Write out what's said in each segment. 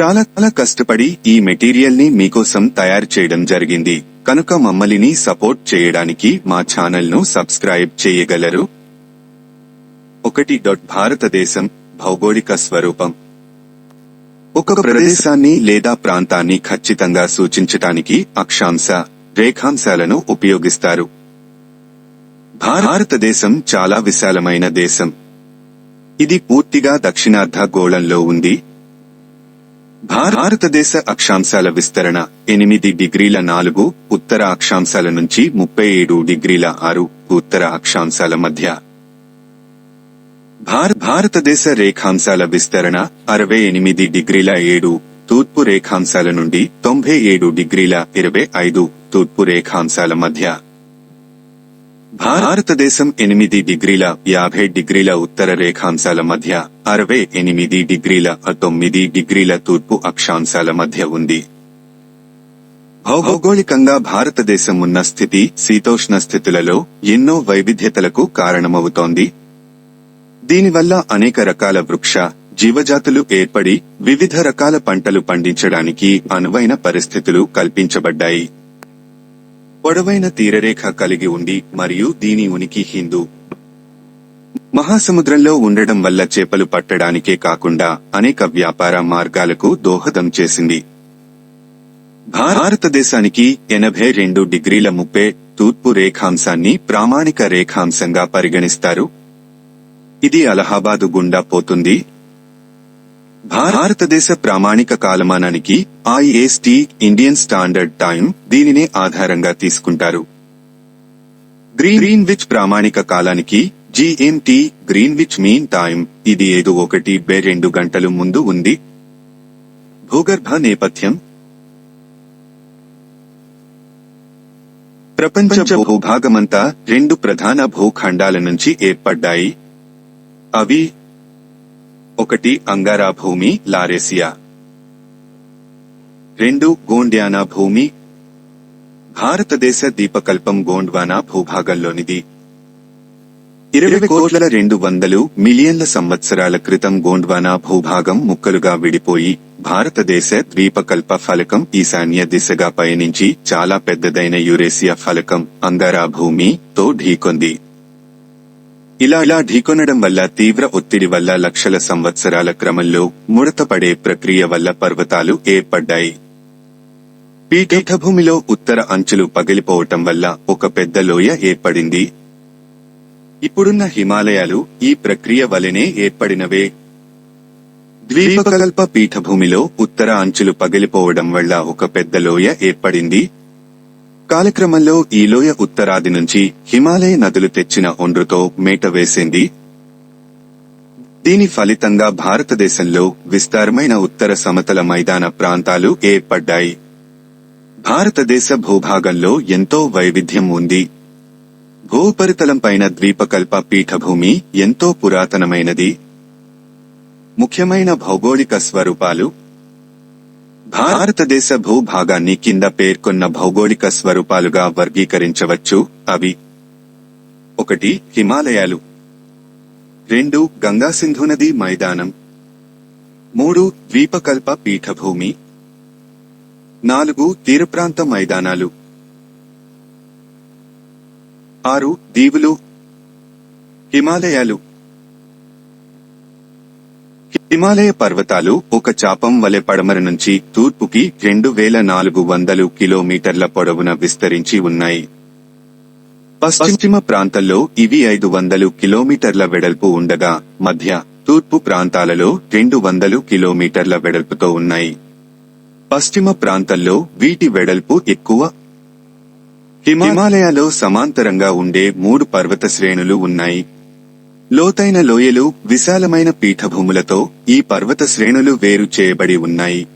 చాలా చాలా కష్టపడి ఈ మెటీరియల్ని మీకోసం తయారు చేయడం జరిగింది. కనుక మమ్మల్ని సపోర్ట్ చేయడానికి మా ఛానల్ను సబ్స్క్రైబ్ చేయగలరు. ఒకటి డాట్ భారతదేశం భౌగోళిక స్వరూపం. ఒక ప్రదేశాన్ని లేదా ప్రాంతాన్ని ఖచ్చితంగా సూచించటానికి అక్షాంశ రేఖాంశాలను ఉపయోగిస్తారు. భారతదేశం చాలా విశాలమైన దేశం. ఇది పూర్తిగా దక్షిణార్ధ గోళంలో ఉంది. భారతదేశ అక్షాంశాల విస్తరణ ఎనిమిది డిగ్రీల నాలుగు ఉత్తర అక్షాంశాల నుంచి ముప్పై ఏడు డిగ్రీల ఆరు ఉత్తర అక్షాంశాల మధ్య. భారతదేశ రేఖాంశాల విస్తరణ అరవై ఎనిమిది డిగ్రీల ఏడు తూర్పు రేఖాంశాల నుండి తొంభై ఏడు డిగ్రీల ఇరవై ఐదు తూర్పు రేఖాంశాల మధ్య. భారతదేశం ఎనిమిది డిగ్రీల యాభై డిగ్రీల ఉత్తర రేఖాంశాల మధ్య అరవై ఎనిమిది డిగ్రీల తొమ్మిది డిగ్రీల తూర్పు అక్షాంశాల మధ్య ఉంది. భౌగోళికంగా భారతదేశం ఉన్న స్థితి శీతోష్ణ స్థితులలో ఎన్నో వైవిధ్యతలకు కారణమవుతోంది. దీనివల్ల అనేక రకాల వృక్ష జీవజాతులు ఏర్పడి వివిధ రకాల పంటలు పండించడానికి అనువైన పరిస్థితులు కల్పించబడ్డాయి. పొడవైన తీరరేఖ కలిగి ఉండి మరియు దీని ఉనికి హిందూ. మహాసముద్రంలో ఉండడం వల్ల చేపలు పట్టడానికే కాకుండా అనేక వ్యాపార మార్గాలకు దోహదం చేసింది. భారతదేశానికి ఎనభై రెండు డిగ్రీల ముప్పై తూర్పు రేఖాంశాన్ని ప్రామాణిక రేఖాంశంగా పరిగణిస్తారు. ఇది అలహాబాదు గుండా పోతుంది భారతదేశ ప్రామాణిక కాలమానానికి ఐఎస్టి ఇండియన్ స్టాండర్డ్ టైం దీనినే ఆధారంగా తీసుకుంటారు. గ్రీన్విచ్ ప్రామాణిక కాలానికి జిఎంటి గ్రీన్విచ్ మీన్ టైం ఇది ఏదో ఒకటి బే రెండు గంటలు ముందు ఉంది. భూగర్భ నేపథ్యం. ప్రపంచ భూభాగమంతా రెండు ప్రధాన భూఖండాల నుంచి ఏర్పడ్డాయి. అవి ఒకటి అంగారా భూమి లారేసియా. రెండు గోండ్యానా భూమి. భారతదేశ దీపకల్పం గోండ్వానా భూభాగంలోనిది. ఇరవై కోట్ల రెండు వందలు మిలియన్ల సంవత్సరాల క్రితం గోండ్వానా భూభాగం ముక్కలుగా విడిపోయి భారతదేశ ద్వీపకల్ప ఫలకం ఈశాన్య దిశగా పయనించి చాలా పెద్దదైన యురేసియా ఫలకం అంగారా భూమి తో ఢీకొంది. ఇలా ఇలా ఢీకొనడం వల్ల తీవ్ర ఒత్తిడి వల్ల లక్షల సంవత్సరాల క్రమంలో ముడతపడే ప్రక్రియ వల్ల పర్వతాలు ఏర్పడ్డాయి. పీఠభూమిలో ఉత్తర అంచులు పగిలిపోవటం వల్ల ఒక పెద్ద లోయ ఏర్పడింది. ఇప్పుడున్న హిమాలయాలు ఈ ప్రక్రియ వలనే ఏర్పడినవే. ద్వీపకల్ప పీఠభూమిలో ఉత్తర అంచులు పగిలిపోవడం వల్ల ఒక పెద్ద లోయ ఏర్పడింది. కాలక్రమంలో ఈ లోయ ఉత్తరాది నుంచి హిమాలయ నదులు తెచ్చిన ఒండ్రుతో మేట వేసింది. దీని ఫలితంగా భారతదేశంలో విస్తారమైన ఉత్తర సమతల మైదాన ప్రాంతాలు ఏర్పడ్డాయి. భారతదేశ భూభాగంలో ఎంతో వైవిధ్యం ఉంది. భూపరితలంపైన ద్వీపకల్ప పీఠభూమి ఎంతో పురాతనమైనది. ముఖ్యమైన భౌగోళిక స్వరూపాలు భారతదేశ భూభాగాన్ని కింద పేర్కొన్న భౌగోళిక స్వరూపాలుగా వర్గీకరించవచ్చు. అవి ఒకటి హిమాలయాలు. రెండు గంగాసింధు నది మైదానం. మూడు ద్వీపకల్ప పీఠభూమి. నాలుగు తీరప్రాంత మైదానాలు. ఆరు దీవులు. హిమాలయాలు. హిమాలయ పర్వతాలు ఒక చాపం వలె పడమర నుంచి తూర్పుకి రెండు వేల నాలుగు వందలు కిలోమీటర్ల పొడవున విస్తరించి ఉన్నాయి. పశ్చిమ ప్రాంతంలో ఇవి ఐదు వందలు కిలోమీటర్ల వెడల్పు ఉండగా మధ్య తూర్పు ప్రాంతాలలో రెండు వందలు కిలోమీటర్ల వెడల్పుతో ఉన్నాయి. పశ్చిమ ప్రాంతంలో వీటి వెడల్పు ఎక్కువ. హిమాలయాలో సమాంతరంగా ఉండే మూడు పర్వత శ్రేణులు ఉన్నాయి. లోతైన లోయలు విశాలమైన పీఠభూములతో ఈ పర్వత శ్రేణులు వేరు చేయబడి ఉన్నాయి.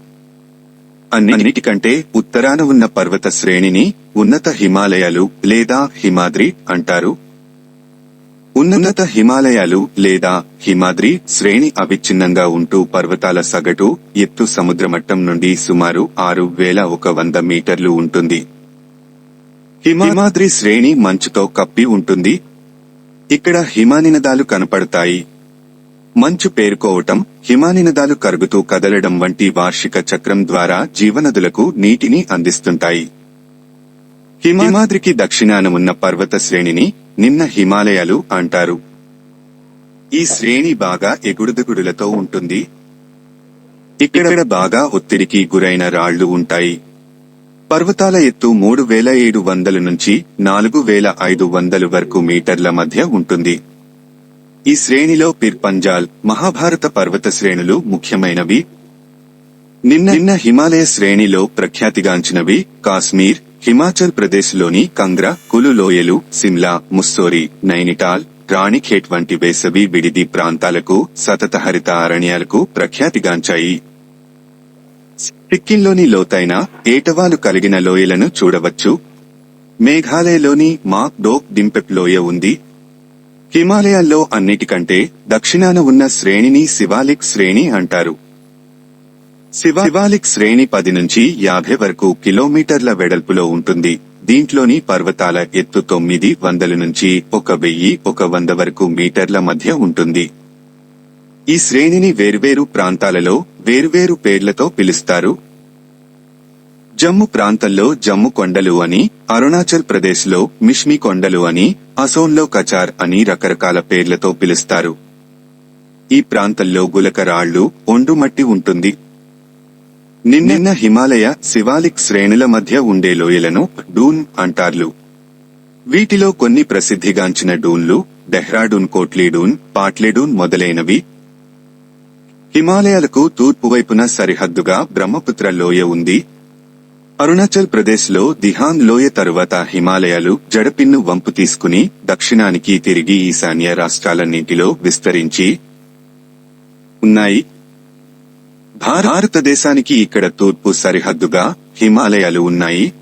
అన్నిటికంటే ఉత్తరాన ఉన్న పర్వత శ్రేణిని ఉన్నత హిమాలయాలు లేదా హిమాద్రి అంటారు. ఉన్నత హిమాలయాలు లేదా హిమాద్రి శ్రేణి అవిచ్ఛిన్నంగా ఉంటూ పర్వతాల సగటు ఎత్తు సముద్రమట్టం నుండి సుమారు ఆరు వేల ఒక వంద మీటర్లు ఉంటుంది. హిమాద్రి శ్రేణి మంచుతో కప్పి ఉంటుంది. ఇక్కడ హిమానినదాలు కనపడతాయి. మంచు పేరుకోవటం హిమానినదాలు కరుగుతూ కదలడం వంటి వార్షిక చక్రం ద్వారా జీవనదులకు నీటిని అందిస్తుంటాయి. హిమాద్రికి దక్షిణాన ఉన్న పర్వత శ్రేణిని నిమ్న హిమాలయాలు అంటారు. ఈ శ్రేణి బాగా ఎగుడుదిగుడులతో ఉంటుంది. ఇక్కడ బాగా ఒత్తిడికి గురైన రాళ్ళు ఉంటాయి. పర్వతాల ఎత్తు మూడు వేల ఏడు వందల నుంచి నాలుగు వేల ఐదు వందలు వరకు మీటర్ల మధ్య ఉంటుంది. ఈ శ్రేణిలో పిర్ పంజాల్ మహాభారత పర్వత శ్రేణులు ముఖ్యమైనవి. నిన్న నిన్న హిమాలయ శ్రేణిలో ప్రఖ్యాతిగాంచినవి కాశ్మీర్ హిమాచల్ ప్రదేశ్లోని కంగ్రా కులు లోయలు సిమ్లా ముస్సోరి నైనిటాల్ రాణిఖేట్ వంటి వేసవి విడిది ప్రాంతాలకు సతత హరిత అరణ్యాలకు ప్రఖ్యాతిగాంచాయి. సిక్కింలోని లోతైన ఏటవాలు కలిగిన లోయలను చూడవచ్చు. మేఘాలయలోని మాక్ డోక్ డింపెప్ లోయ ఉంది. హిమాలయాల్లో అన్నిటికంటే దక్షిణాన ఉన్న శ్రేణిని శివాలిక్ శ్రేణి అంటారు. శివాలిక్ శ్రేణి పది నుంచి యాభై వరకు కిలోమీటర్ల వెడల్పులో ఉంటుంది. దీంట్లోని పర్వతాల ఎత్తు తొమ్మిది వందల నుంచి ఒక వెయ్యి ఒక వంద వరకు మీటర్ల మధ్య ఉంటుంది. ఈ శ్రేణిని వేర్వేరు ప్రాంతాలలో వేర్వేరు పేర్లతో పిలుస్తారు. జమ్ము ప్రాంతంలో జమ్ము కొండలు అని అరుణాచల్ ప్రదేశ్లో మిష్మి కొండలు అని అసోంలో కచార్ అని రకరకాల పేర్లతో పిలుస్తారు. ఈ ప్రాంతంలో గులక రాళ్ళు ఒండుమట్టి ఉంటుంది. నిన్న హిమాలయ శివాలిక్ శ్రేణుల మధ్య ఉండే లోయలను డూన్ అంటార్లు. వీటిలో కొన్ని ప్రసిద్ధిగాంచిన డూన్లు డెహ్రాడూన్ కోట్లీడూన్ పాట్లేడూన్ మొదలైనవి హిమాలయాలకు తూర్పు వైపున సరిహద్దుగా బ్రహ్మపుత్ర లోయ ఉంది. అరుణాచల్ ప్రదేశ్లో లోయ తరువాత హిమాలయాలు జడపిన్ను వంపు తీసుకుని దక్షిణానికి తిరిగి ఈశాన్య రాష్ట్రాలన్నింటిలో విస్తరించి ఉన్నాయి. భారతదేశానికి ఇక్కడ తూర్పు సరిహద్దుగా హిమాలయాలు ఉన్నాయి.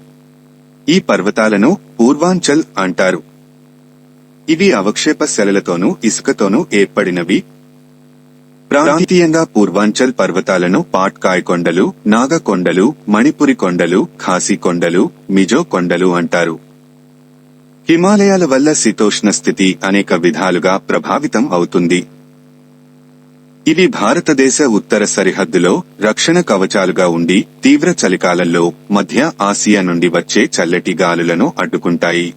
ఈ పర్వతాలను పూర్వాంచల్ అంటారు. ఇవి అవక్షేప శలలతోనూ ఇసుకతోనూ ఏర్పడినవి. ప్రాంతీయంగా పూర్వాంచల్ పర్వతాలను పాట్కాయ్ కొండలు నాగకొండలు మణిపురి కొండలు ఖాసీ కొండలు మిజో కొండలు అంటారు. హిమాలయాల వల్ల శీతోష్ణ స్థితి అనేక విధాలుగా ప్రభావితం అవుతుంది. ఇవి భారతదేశ ఉత్తర సరిహద్దులో రక్షణ కవచాలుగా ఉండి తీవ్ర చలికాలంలో మధ్య ఆసియా నుండి వచ్చే చల్లటి గాలులను అడ్డుకుంటాయి.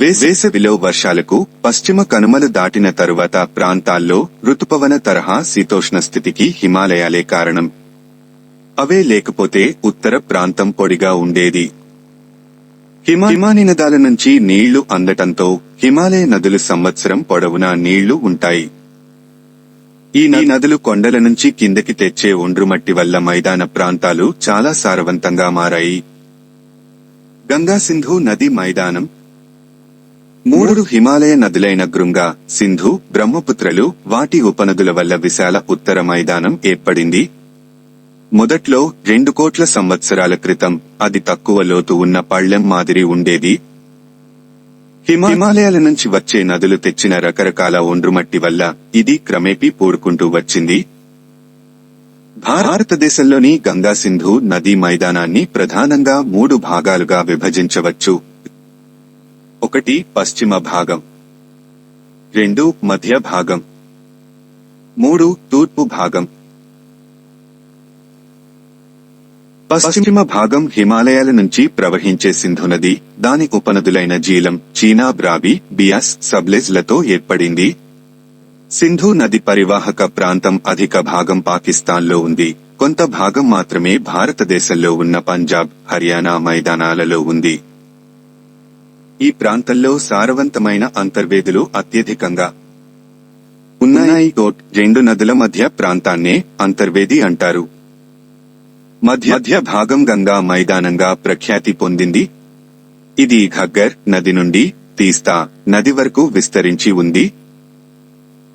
వేసవిలో వర్షాలకు పశ్చిమ కనుమలు దాటిన తరువాత ప్రాంతాల్లో ఋతుపవన తరహా శీతోష్ణ స్థితికి హిమాలయాలే కారణం. అవే లేకపోతే ఉత్తర ప్రాంతం పొడిగా ఉండేది. హిమ హిమాని నదాల నుంచి నీళ్ళు అందటంతో హిమాలయ నదులు సంవత్సరం పొడవునా నీళ్ళు ఉంటాయి. ఈ నదులు కొండల నుంచి కిందకి తెచ్చే ఒండ్రుమట్టి వల్ల మైదాన ప్రాంతాలు చాలా సారవంతంగా మారాయి. గంగా సింధు నది మైదానం మూడు హిమాలయ నదులైన గృంగా సింధు బ్రహ్మపుత్రలు వాటి ఉపనదుల వల్ల విశాల ఉత్తర మైదానం ఏర్పడింది. మొదట్లో రెండు కోట్ల సంవత్సరాల క్రితం అది తక్కువ లోతు ఉన్న పళ్ళెం మాదిరి ఉండేది. హిమ- హిమాలయాల నుంచి వచ్చే నదులు తెచ్చిన రకరకాల ఒండ్రుమట్టి వల్ల ఇది క్రమేపీ పూడుకుంటూ వచ్చింది. భారతదేశంలోని గంగా సింధు నదీ మైదానాన్ని ప్రధానంగా మూడు భాగాలుగా విభజించవచ్చు. ఒకటి పశ్చిమ భాగం. రెండు మధ్య భాగం. మూడు తూర్పు భాగం. పశ్చిమ భాగం హిమాలయాల నుంచి ప్రవహించే సింధు నది దాని ఉపనదులైన జీలం చీనా బ్రాబి బియాస్ సబ్లెజ్లతో ఏర్పడింది. సింధు నది పరివాహక ప్రాంతం అధిక భాగం పాకిస్తాన్లో ఉంది. కొంత భాగం మాత్రమే భారతదేశంలో ఉన్న పంజాబ్ హర్యానా మైదానాలలో ఉంది. ఈ ప్రాంతంలో సారవంతమైన అంతర్వేదులు అత్యధికంగా ఉన్నాయి. కోట్ రెండు నదుల మధ్య ప్రాంతాన్నే అంతర్వేది అంటారు. మధ్య మధ్య భాగం గంగా మైదానంగా ప్రఖ్యాతి పొందింది. ఇది ఘగ్గర్ నది నుండి తీస్తా నది వరకు విస్తరించి ఉంది.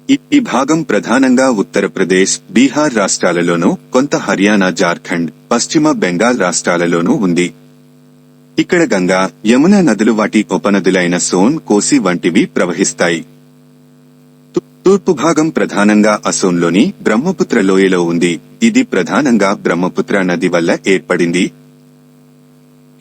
ఈ- ఈ భాగం ప్రధానంగా ఉత్తరప్రదేశ్ బీహార్ రాష్ట్రాలలోనూ కొంత హర్యానా జార్ఖండ్ పశ్చిమ బెంగాల్ రాష్ట్రాలలోనూ ఉంది. ఇక్కడ గంగా యమున నదులు వాటి ఉపనదులైన సోన్ కోసి వంటివి ప్రవహిస్తాయి. తూర్పు భాగం ప్రధానంగా అసోంలోని బ్రహ్మపుత్ర లోయలో ఉంది. ఇది ప్రధానంగా బ్రహ్మపుత్ర నది వల్ల ఏర్పడింది.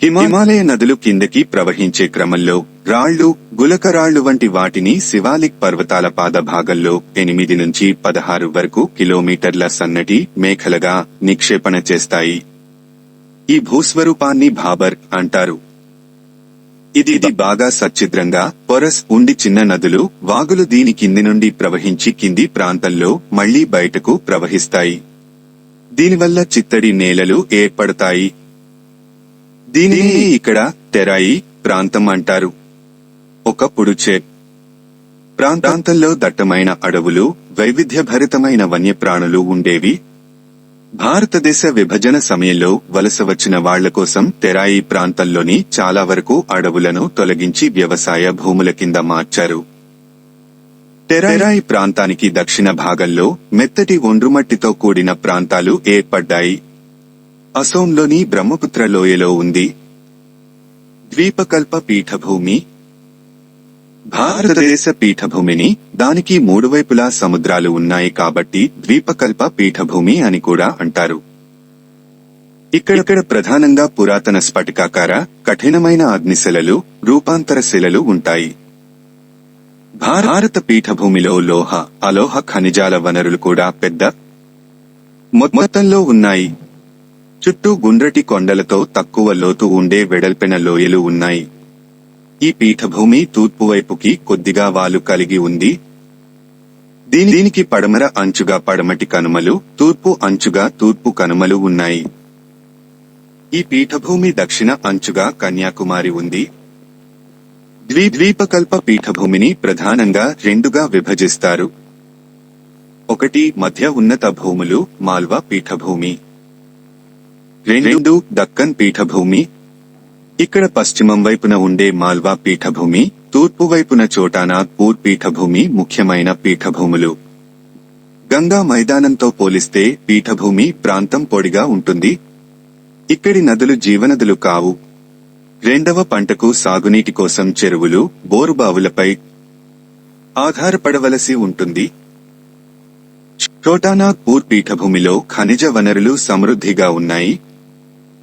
హిమాలయ నదులు కిందకి ప్రవహించే క్రమంలో రాళ్ళు గులకరాళ్ళు వంటి వాటిని శివాలిక్ పర్వతాల పాద భాగంలో ఎనిమిది నుంచి పదహారు వరకు కిలోమీటర్ల సన్నటి మేఖలగా నిక్షేపణ చేస్తాయి. ఈ భూస్వరూపాన్ని భాబర్ అంటారు. ఇది ఇది బాగా సచ్ఛిద్రంగా పొరస్ ఉండి చిన్న నదులు వాగులు దీని కింది నుండి ప్రవహించి కింది ప్రాంతంలో మళ్ళీ బయటకు ప్రవహిస్తాయి. దీనివల్ల చిత్తడి నేలలు ఏర్పడతాయి. దీనిని ఇక్కడ తెరాయి ప్రాంతం అంటారు. ఒకప్పుడు చే ప్రాంతాంతంలో దట్టమైన అడవులు వైవిధ్యభరితమైన వన్యప్రాణులు ఉండేవి భారతదేశ విభజన సమయంలో వలస వచ్చిన వాళ్ళ కోసం తెరాయి ప్రాంతంలోని చాలా వరకు అడవులను తొలగించి వ్యవసాయ భూముల కింద మార్చారు. తెరాయి ప్రాంతానికి దక్షిణ భాగంలో మెత్తటి ఒండ్రుమట్టితో కూడిన ప్రాంతాలు ఏర్పడ్డాయి. అసోంలోని బ్రహ్మపుత్ర లోయలో ఉంది. ద్వీపకల్ప పీఠభూమి భారతదేశ పీఠభూమిని దానికి మూడు వైపులా సముద్రాలు ఉన్నాయి కాబట్టి ద్వీపకల్ప పీఠభూమి అని కూడా అంటారు. ఇక్కడక్కడ ప్రధానంగా పురాతన స్ఫటికాకార కఠినమైన అగ్నిశిలలు రూపాంతర శిలలు ఉంటాయి. భారత పీఠభూమిలో లోహ అలోహ ఖనిజాల వనరులు కూడా పెద్ద మొత్తంలో ఉన్నాయి. చుట్టూ గుండ్రటి కొండలతో తక్కువ లోతు ఉండే వెడల్పెన లోయలు ఉన్నాయి. ఈ పీఠభూమి తూర్పు వైపుకి కొద్దిగా వాలు కలిగి ఉంది. దీని దీనికి పడమర అంచుగా పడమటి కనుమలు తూర్పు అంచుగా తూర్పు కనుమలు ఉన్నాయి. ఈ పీఠభూమి దక్షిణ అంచుగా కన్యాకుమారి ఉంది. ద్వీ ద్వీపకల్ప పీఠభూమిని ప్రధానంగా రెండుగా విభజిస్తారు. ఒకటి మధ్య ఉన్నత భూములు మాల్వా పీఠభూమి. రెండు దక్కన్ పీఠభూమి ఇక్కడ పశ్చిమం వైపున ఉండే మాల్వా పీఠభూమి తూర్పు వైపున చోటానాగ్పూర్ పీఠభూమి ముఖ్యమైన పీఠభూములు. గంగా మైదానంతో పోలిస్తే పీఠభూమి ప్రాంతం పొడిగా ఉంటుంది. ఇక్కడి నదులు జీవనదులు కావు. రెండవ పంటకు సాగునీటి కోసం చెరువులు బోరుబావులపై ఆధారపడవలసి ఉంటుంది. చోటానాగ్పూర్ పీఠభూమిలో ఖనిజ వనరులు సమృద్ధిగా ఉన్నాయి.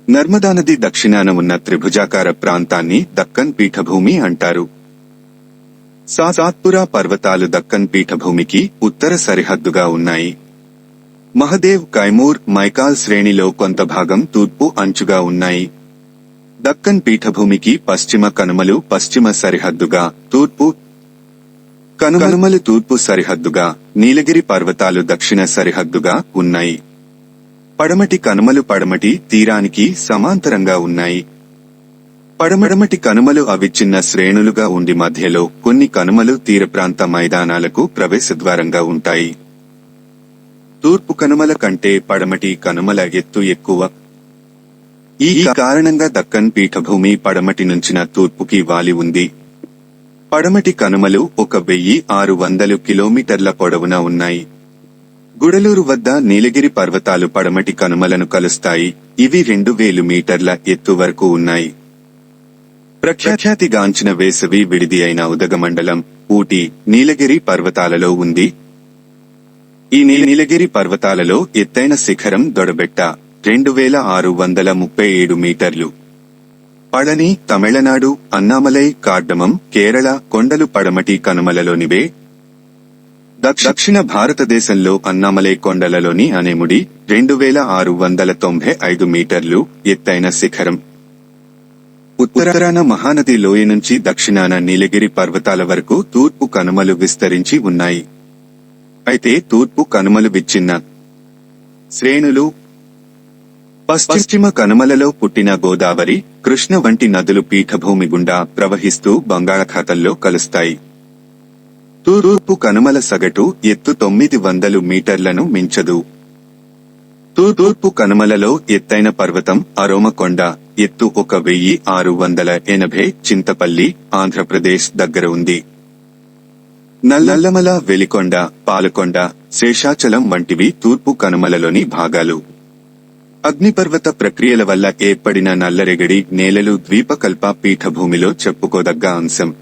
నర్మదా నది దక్షిణాన ఉన్న త్రిభుజాకార ప్రాంతాన్ని దక్కన్ పీఠభూమి అంటారు. సాత్పురా పర్వతాలు దక్కన్ పీఠభూమికి ఉత్తర సరిహద్దుగా ఉన్నాయి. మహదేవ్ కైమూర్ మైకాల్ శ్రేణిలో కొంత భాగం తూర్పు అంచుగా ఉన్నాయి. దక్కన్ పీఠభూమికి పశ్చిమ కనుమలు పశ్చిమ సరిహద్దుగా తూర్పు కనుమలు తూర్పు సరిహద్దుగా నీలగిరి పర్వతాలు దక్షిణ సరిహద్దుగా ఉన్నాయి. పడమటి కనుమలు పడమటి తీరానికి సమాంతరంగా ఉన్నాయి. పడమడమటి కనుమలు అవిచ్ఛిన్న శ్రేణులుగా ఉండి మధ్యలో కొన్ని కనుమలు తీర ప్రాంత మైదానాలకు ప్రవేశద్వారంగా ఉంటాయి. తూర్పు కనుమల కంటే పడమటి కనుమల ఎత్తు ఎక్కువ. ఈ కారణంగా దక్కన్ పీఠభూమి పడమటి నుంచిన తూర్పుకి వాలి ఉంది. పడమటి కనుమలు ఒక వెయ్యి ఆరు వందలు కిలోమీటర్ల పొడవున ఉన్నాయి. గుడలూరు వద్ద నీలగిరి పర్వతాలు పడమటి కనుమలను కలుస్తాయి. ఇవి రెండు వేలు మీటర్ల ఎత్తు వరకు ఉన్నాయి. ప్రఖ్యాతిగాంచిన వేసవి విడిది అయిన ఉదగమండలం ఊటీ నీలగిరి పర్వతాలలో ఉంది. ఈ నీ- నీలగిరి పర్వతాలలో ఎత్తైన శిఖరం దొడబెట్ట రెండు వేల ఆరు వందల ముప్పై ఏడు మీటర్లు. పళని తమిళనాడు అన్నామలై కార్డమం కేరళ కొండలు పడమటి కనుమలలోనివే దక్షిణ భారతదేశంలో అన్నామలై కొండలలోని అనేముడి రెండు వేల ఆరు వందల తొంభై ఐదు మీటర్లు ఎత్తైన శిఖరం. ఉత్తరాన మహానది లోయ నుంచి దక్షిణాన నీలగిరి పర్వతాల వరకు తూర్పు కనుమలు విస్తరించి ఉన్నాయి. అయితే తూర్పు కనుమలు విచ్ఛిన్న శ్రేణులు పశ్చిమ కనుమలలో పుట్టిన గోదావరి కృష్ణ వంటి నదులు పీఠభూమి గుండా ప్రవహిస్తూ బంగాళాఖాతంలో కలుస్తాయి. తూర్పు కనుమల సగటు ఎత్తు తొమ్మిది వందలు మీటర్లను మించదు. తూర్పు కనుమలలో ఎత్తైన పర్వతం అరోమకొండ ఎత్తు ఒక వెయ్యి ఆరు వందల ఎనభై చింతపల్లి ఆంధ్రప్రదేశ్ దగ్గర ఉంది. నల్లమల వెలికొండ పాలకొండ శేషాచలం వంటివి తూర్పు కనుమలలోని భాగాలు. అగ్నిపర్వత ప్రక్రియల వల్ల ఏర్పడిన నల్లరెగడి నేలలు ద్వీపకల్ప పీఠభూమిలో చెప్పుకోదగ్గ అంశం.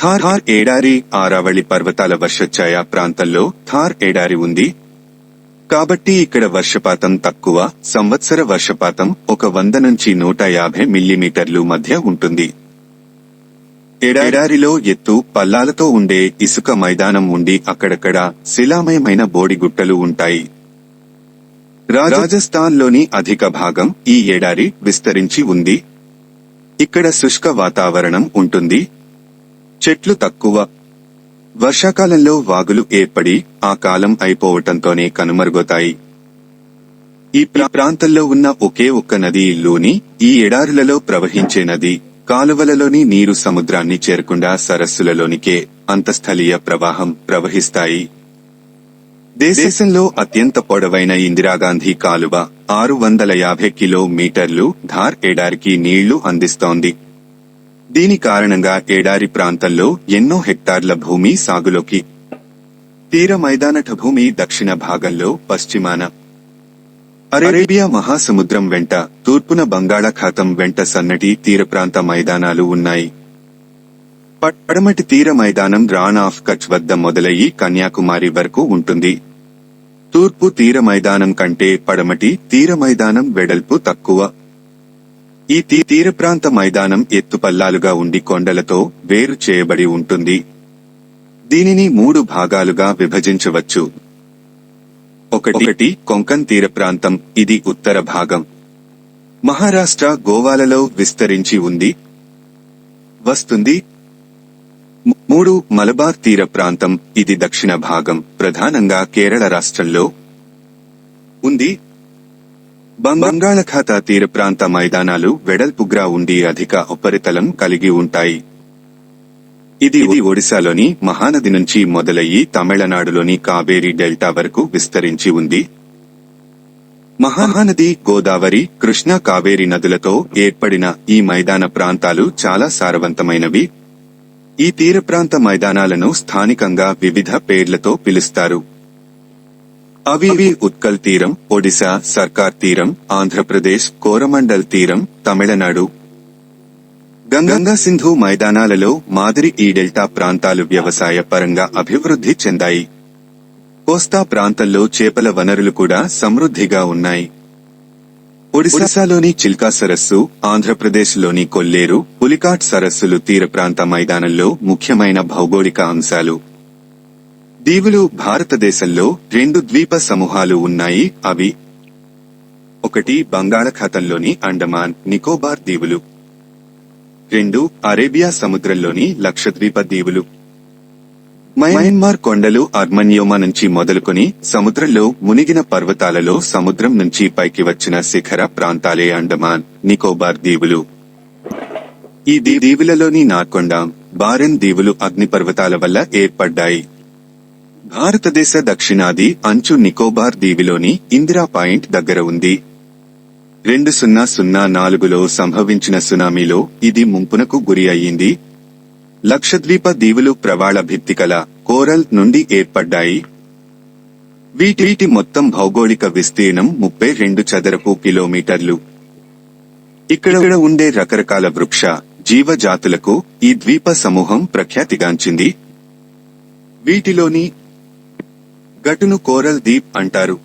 థార్ థార్ ఏడారి ఆరావళి పర్వతాల వర్షఛాయ ప్రాంతంలో థార్ ఏడారి ఉంది. కాబట్టి ఇక్కడ వర్షపాతం తక్కువ సంవత్సర వర్షపాతం ఒక వంద నుంచి నూట యాభై మిల్లీమీటర్లు మధ్య ఉంటుంది. ఎడారిలో ఎత్తు పల్లాలతో ఉండే ఇసుక మైదానం ఉండి అక్కడక్కడ శిలామయమైన బోడిగుట్టలు ఉంటాయి. రాజస్థాన్లోని అధిక భాగం ఈ ఎడారి విస్తరించి ఉంది. ఇక్కడ శుష్క వాతావరణం ఉంటుంది. చెట్లు తక్కువ. వర్షాకాలంలో వాగులు ఏర్పడి ఆ కాలం అయిపోవటంతోనే కనుమరుగోతాయి ఈ ప్రా- ప్రాంతంలో ఉన్న ఒకే ఒక్క నది లోని ఈ ఎడారులలో ప్రవహించే నది కాలువలలోని నీరు సముద్రాన్ని చేరకుండా సరస్సులలోనికే అంతస్థలీయ ప్రవాహం ప్రవహిస్తాయి. దేశంలో అత్యంత పొడవైన ఇందిరాగాంధీ కాలువ ఆరు వందల యాభై కిలోమీటర్లు ధార్ ఎడారికి నీళ్ళు అందిస్తోంది. దీని కారణంగా ఎడారి ప్రాంతంలో ఎన్నో హెక్టార్ల భూమి సాగులోకి. తీర మైదానట భూమి దక్షిణ భాగంలో పశ్చిమాన. అరేబియా మహాసముద్రం వెంట తూర్పున బంగాళాఖాతం వెంట సన్నటి తీర ప్రాంత మైదానాలు ఉన్నాయి. ప- పడమటి తీర మైదానం రాన్ ఆఫ్ కచ్ వద్ద మొదలయ్యి కన్యాకుమారి వరకు ఉంటుంది. తూర్పు తీర మైదానం కంటే పడమటి తీర మైదానం వెడల్పు తక్కువ. ఈ తీ- తీర ప్రాంత మైదానం ఎత్తుపల్లాలుగా ఉండి కొండలతో వేరు చేయబడి ఉంటుంది. దీనిని మూడు భాగాలుగా విభజించవచ్చు. ఒకటి కొంకన్ తీర ప్రాంతం ఇది ఉత్తర భాగం. మహారాష్ట్ర గోవాలలో విస్తరించి ఉంది. వస్తుంది. మూడు మలబార్ తీర ప్రాంతం ఇది దక్షిణ భాగం ప్రధానంగా కేరళ రాష్ట్రంలో ఉంది. బంగాళాఖాత తీర ప్రాంత మైదానాలు వెడల్పుగ్రా ఉండి అధిక ఉపరితలం కలిగి ఉంటాయి. ఇది ఒడిశాలోని మహానది నుంచి మొదలయ్యి తమిళనాడులోని కావేరీ డెల్టా వరకు విస్తరించి ఉంది. మహానది గోదావరి కృష్ణా కావేరి నదులతో ఏర్పడిన ఈ మైదాన ప్రాంతాలు చాలా సారవంతమైనవి. ఈ తీర ప్రాంత మైదానాలను స్థానికంగా వివిధ పేర్లతో పిలుస్తారు. అవి ఉత్కల్ తీరం ఒడిశా సర్కార్ తీరం ఆంధ్రప్రదేశ్ కోరమండల్ తీరం తమిళనాడు. గంగా సింధు మైదానాలలో మాదిరి ఈ డెల్టా ప్రాంతాలు వ్యవసాయ పరంగా అభివృద్ధి చెందాయి. కోస్తా ప్రాంతంలో చేపల వనరులు కూడా సమృద్ధిగా ఉన్నాయి. ఒడిశాలోని చిల్కా సరస్సు ఆంధ్రప్రదేశ్లోని కొల్లేరు పులికాట్ సరస్సులు తీర ప్రాంత మైదానంలో ముఖ్యమైన భౌగోళిక అంశాలు. దీవులు భారతదేశంలో రెండు ద్వీప సమూహాలు ఉన్నాయి. అవి ఒకటి బంగాళాఖాతంలోని అండమాన్ నికోబార్ దీవులు రెండు అరేబియా సముద్రంలోని లక్షద్వీప దీవులు. మయన్మార్ కొండలు అర్మన్యోమా నుంచి మొదలుకొని సముద్రంలో మునిగిన పర్వతాలలో సముద్రం నుంచి పైకి వచ్చిన శిఖర ప్రాంతాలే అండమాన్ నికోబార్ దీవులు. ఈ దీవులలోని నార్కొండ బారెన్ దీవులు అగ్నిపర్వతాల వల్ల ఏర్పడ్డాయి. భారతదేశ దక్షిణాది అంచు నికోబార్ దీవిలోని ఇందిరా పాయింట్ దగ్గర ఉంది. రెండు సున్నా సున్నా నాలుగులో సంభవించిన సునామీలో ఇది ముంపునకు గురి అయ్యింది. లక్షద్వీప దీవులు ప్రవాళ భిత్తికల కోరల్ నుండి ఏర్పడ్డాయి. వీటి మొత్తం భౌగోళిక విస్తీర్ణం ముప్పై రెండు చదరపు కిలోమీటర్లు. ఇక్కడ ఉండే రకరకాల వృక్ష జీవజాతులకు ఈ ద్వీప సమూహం ప్రఖ్యాతిగాంచింది. వీటిలోని గట్టును కోరల్ దీప్ అంటారు.